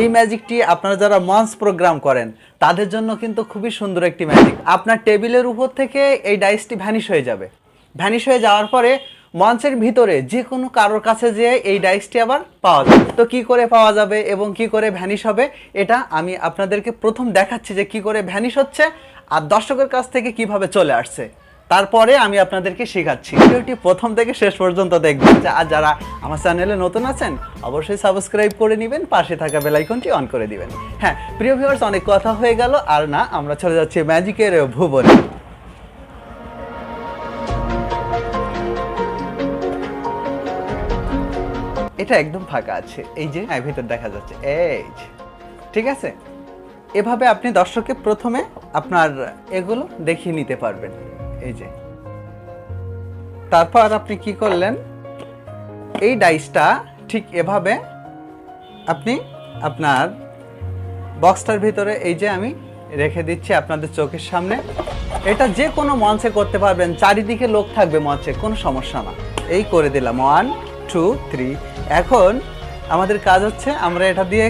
এই ম্যাজিকটি আপনারা যারা মঞ্চ প্রোগ্রাম করেন, তাদের জন্য কিন্তু খুবই সুন্দর একটি ম্যাজিক। আপনার টেবিলের উপর থেকে এই ডাইসটি ভ্যানিশ হয়ে যাবে। ভ্যানিশ হয়ে যাওয়ার পরে মঞ্চের ভিতরে যে কোনো কারোর কাছে যেয়ে এই ডাইসটি আবার পাওয়া যাবে। তো কি করে পাওয়া যাবে এবং কি করে ভ্যানিশ হবে, এটা আমি আপনাদেরকে প্রথম দেখাচ্ছি যে কি করে ভ্যানিশ হচ্ছে আর দর্শকের কাছ থেকে কীভাবে চলে আসছে। তারপরে আমি আপনাদেরকে শেখাচ্ছি। ভিডিওটি প্রথম থেকে শেষ পর্যন্ত দেখবেন। আর যারা আমার চ্যানেলে নতুন আছেন, অবশ্যই সাবস্ক্রাইব করে নেবেন, পাশে থাকা বেল আইকনটি অন করে দিবেন। হ্যাঁ প্রিয় ভিউয়ার্স অনেক কথা হয়ে গেল। আর না, আমরা চলে যাচ্ছি ম্যাজিকের ভুবনে। এটা একদম ফাঁকা আছে। এই যে হ্যাঁ ভিতর দেখা যাচ্ছে। এই ঠিক আছে? এভাবে আপনি দর্শককে প্রথমে আপনার এগুলো দেখিয়ে নিতে পারবেন। এই যে। তারপর আপনি কি করলেন? এই ডাইসটা ঠিক এভাবে আপনি আপনার বক্সটার ভিতরে এই যে আমি রেখে দিচ্ছি আপনাদের চোখের সামনে। এটা যে কোনো মঞ্চে করতে পারবেন, চারিদিকে লোক থাকবে মঞ্চে, কোনো সমস্যা না। এই করে দিলাম। ওয়ান টু থ্রি এখন আমাদের কাজ হচ্ছে আমরা এটা দিয়ে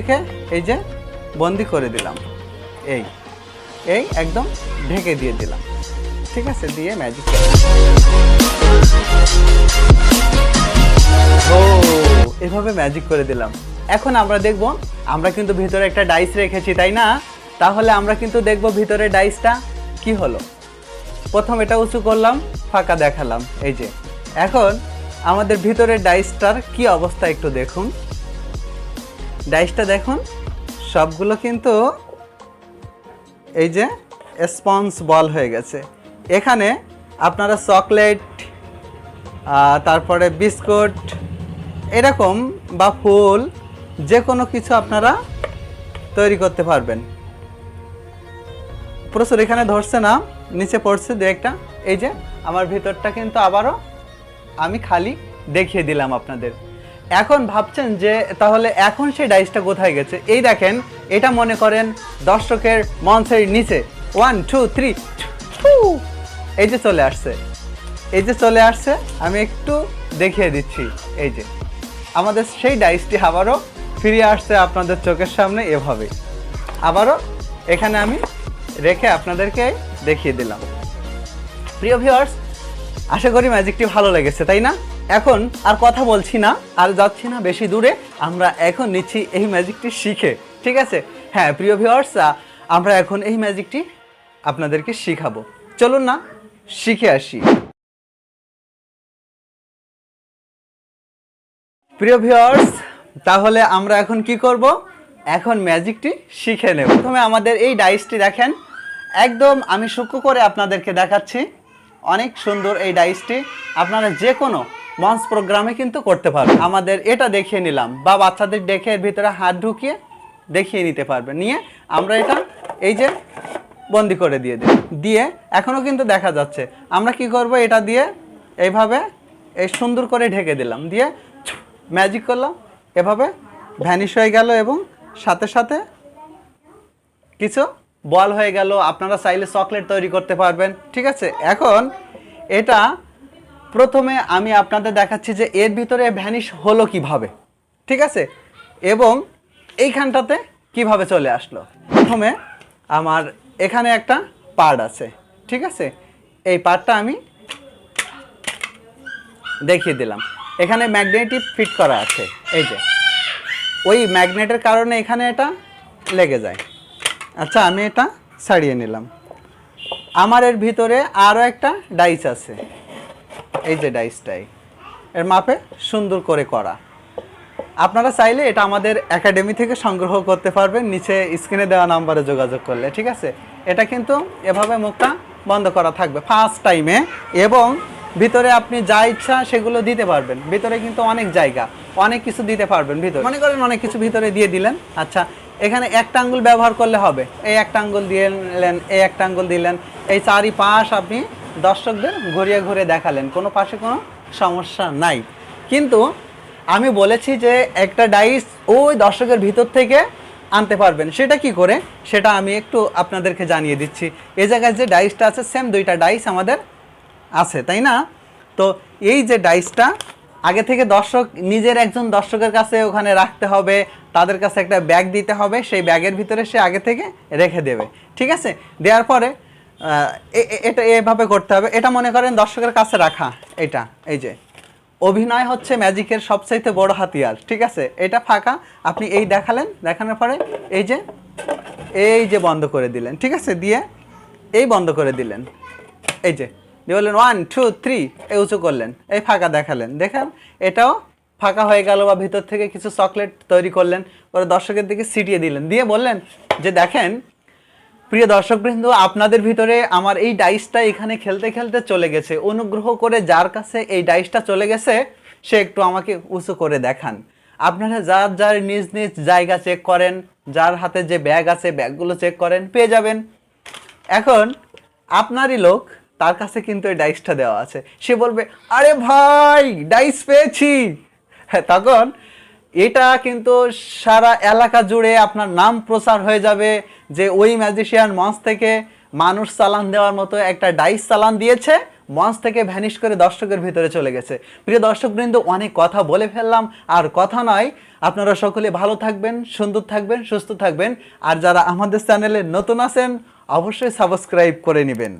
এই যে বন্দি করে দিলাম। এই এই একদম ঢেকে দিয়ে দিলাম। ঠিক আছে, দিয়ে ম্যাজিক ও, এভাবে ম্যাজিক করে দিলাম। এখন আমরা দেখব, আমরা কিন্তু ভিতরে একটা ডাইস রেখেছি, তাই না? তাহলে আমরা কিন্তু দেখব ভিতরে ডাইসটা কি হলো। প্রথম এটা উঁচু করলাম, ফাঁকা দেখালাম, এই যে। এখন আমাদের ভিতরের ডাইসটার কি অবস্থা একটু দেখুন। ডাইসটা দেখুন, সবগুলো কিন্তু এই যে স্পঞ্জ বল হয়ে গেছে। এখানে আপনারা চকলেট তারপরে বিস্কুট, এরকম বা ফুল যে কোনো কিছু আপনারা তৈরি করতে পারবেন। প্রচুর এখানে ধরছে না, নিচে পড়ছে দু একটা। এই যে, আমার ভিতরটা কিন্তু আবারও আমি খালি দেখিয়ে দিলাম আপনাদের। এখন ভাবছেন যে, তাহলে এখন সেই ডাইসটা কোথায় গেছে? এই দেখেন, এটা মনে করেন দর্শকের মঞ্চের নিচে। ওয়ান টু থ্রি এই যে চলে আসছে। এই যে চলে আসছে, আমি একটু দেখিয়ে দিচ্ছি। এই যে, আমাদের সেই ডাইসটি আবারও ফিরে আসছে আপনাদের চোখের সামনে এভাবে। আবারও এখানে আমি রেখে আপনাদেরকে দেখিয়ে দিলাম। প্রিয় ভিউয়ার্স আশা করি ম্যাজিকটি ভালো লেগেছে, তাই না? এখন আর কথা বলছি না, আর যাচ্ছি না বেশি দূরে। আমরা এখন নিচ্ছি এই ম্যাজিকটি শিখে, ঠিক আছে? হ্যাঁ প্রিয় ভিউয়ার্স আমরা এখন এই ম্যাজিকটি আপনাদেরকে শিখাবো। চলুন না শিখে আসি। প্রিয় ভিউয়ার্স তাহলে আমরা এখন কি করব? এখন ম্যাজিকটি শিখে নেব। প্রথমে আমাদের এই ডাইসটি দেখেন। একদম আমি সূক্ষ্ম করে আপনাদেরকে দেখাচ্ছি। অনেক সুন্দর এই ডাইসটি আপনারা যে কোনো মঞ্চ প্রোগ্রামে কিন্তু করতে পারবেন। আমাদের এটা দেখিয়ে নিলাম। বা বাচ্চাদের ডেকে ভিতরে হাত ঢুকিয়ে দেখিয়ে নিতে পারবে নিয়ে আমরা এটা এই যে বন্দি করে দিয়ে দিই দিয়ে এখনও কিন্তু দেখা যাচ্ছে। আমরা কি করব? এটা দিয়ে এইভাবে এই সুন্দর করে ঢেকে দিলাম। দিয়ে ম্যাজিক করলাম। এভাবে ভ্যানিশ হয়ে গেল এবং সাথে সাথে কিছু বল হয়ে গেল। আপনারা চাইলে চকলেট তৈরি করতে পারবেন। ঠিক আছে? এখন এটা প্রথমে আমি আপনাদের দেখাচ্ছি যে এর ভিতরে ভ্যানিশ হলো কীভাবে। ঠিক আছে? এবং এইখানটাতে কীভাবে চলে আসলো? প্রথমে আমার এখানে একটা পার্ট আছে, ঠিক আছে? এই পার্টটা আমি দেখিয়ে দিলাম। এখানে ম্যাগনেটিক ফিট করা আছে, এই যে। ওই ম্যাগনেটের কারণে এখানে এটা লেগে যায়। আচ্ছা আমি এটা ছাড়িয়ে নিলাম। আমার এর ভিতরে আরও একটা ডাইস আছে। এই যে ডাইসটাই। এর মাপে সুন্দর করে করা। আপনারা চাইলে এটা আমাদের একাডেমি থেকে সংগ্রহ করতে পারবেন। নিচে স্ক্রিনে দেওয়া নাম্বারে যোগাযোগ করলে, ঠিক আছে? এটা কিন্তু এভাবে মুখটা বন্ধ করা থাকবে ফার্স্ট টাইমে এবং ভিতরে আপনি যা ইচ্ছা সেগুলো দিতে পারবেন। ভিতরে কিন্তু অনেক জায়গা, অনেক কিছু দিতে পারবেন ভিতরে। মনে করেন অনেক কিছু ভিতরে দিয়ে দিলেন আচ্ছা এখানে একটা আঙ্গুল ব্যবহার করলে হবে। এই একটা আঙ্গুল দিয়ে নিলেন, এই একটা আঙ্গুল দিলেন। এই চারি পাশ আপনি দর্শকদের ঘুরিয়ে ঘুরে দেখালেন, কোনো পাশে কোনো সমস্যা নাই। কিন্তু আমি বলেছি যে একটা ডাইস ওই দর্শকের ভিতর থেকে আনতে পারবেন। সেটা কি করে? সেটা আমি একটু আপনাদেরকে জানিয়ে দিচ্ছি। এই জায়গায় যে ডাইসটা আছে সেম দুইটা ডাইস আমাদের আছে, তাই না? তো এই যে ডাইসটা, আগে থেকে দর্শক, নিজের একজন দর্শকের কাছে ওখানে রাখতে হবে, তাদের কাছে একটা ব্যাগ দিতে হবে, সেই ব্যাগের ভিতরে সে আগে থেকে রেখে দেবে, ঠিক আছে? দেওয়ার পরে এ- এ- এটা এভাবে করতে হবে। এটা মনে করেন দর্শকের কাছে রাখা, এটা, এই যে। অভিনয় হচ্ছে ম্যাজিকের সবচাইতে বড় হাতিয়ার, ঠিক আছে? এটা ফাঁকা, আপনি এই দেখালেন, দেখানোর পরে এই যে এই যে বন্ধ করে দিলেন, ঠিক আছে? দিয়ে এই বন্ধ করে দিলেন। এই যে, দিয়ে বললেন ওয়ান টু থ্রি এই উঁচু করলেন, এই ফাঁকা দেখালেন। দেখেন, এটাও ফাঁকা হয়ে গেল বা ভিতর থেকে কিছু চকলেট তৈরি করলেন, পরে দর্শকের দিকে ছিটিয়ে দিলেন। দিয়ে বললেন যে, দেখেন প্রিয় দর্শকবৃন্দ, আপনাদের ভিতরে আমার এই ডাইসটা এখানে খেলতে খেলতে চলে গেছে। অনুগ্রহ করে যার কাছে এই ডাইসটা চলে গেছে, সে একটু আমাকে উঁচু করে দেখান। আপনারা যার যার নিজ নিজ জায়গা চেক করেন, যার হাতে যে ব্যাগ আছে ব্যাগগুলো চেক করেন, পেয়ে যাবেন। এখন আপনারই লোক তার কাছে কিন্তু এই ডাইসটা দেওয়া আছে। সে বলবে, আরে ভাই, ডাইস পেয়েছি। হ্যাঁ তখন এটা কিন্তু সারা এলাকা জুড়ে আপনার নাম প্রচার হয়ে যাবে যে ওই ম্যাজিশিয়ান মঞ্চ থেকে মানুষ চালান দেওয়ার মতো একটা ডাইস চালান দিয়েছে, মঞ্চ থেকে ভ্যানিশ করে দর্শকের ভিতরে চলে গেছে। প্রিয় দর্শকবৃন্দ, অনেক কথা বলে ফেললাম, আর কথা নয়, আপনারা সকলে ভালো থাকবেন, সুন্দর থাকবেন, সুস্থ থাকবেন, আর যারা আমাদের চ্যানেলে নতুন আছেন, অবশ্যই সাবস্ক্রাইব করে নেবেন।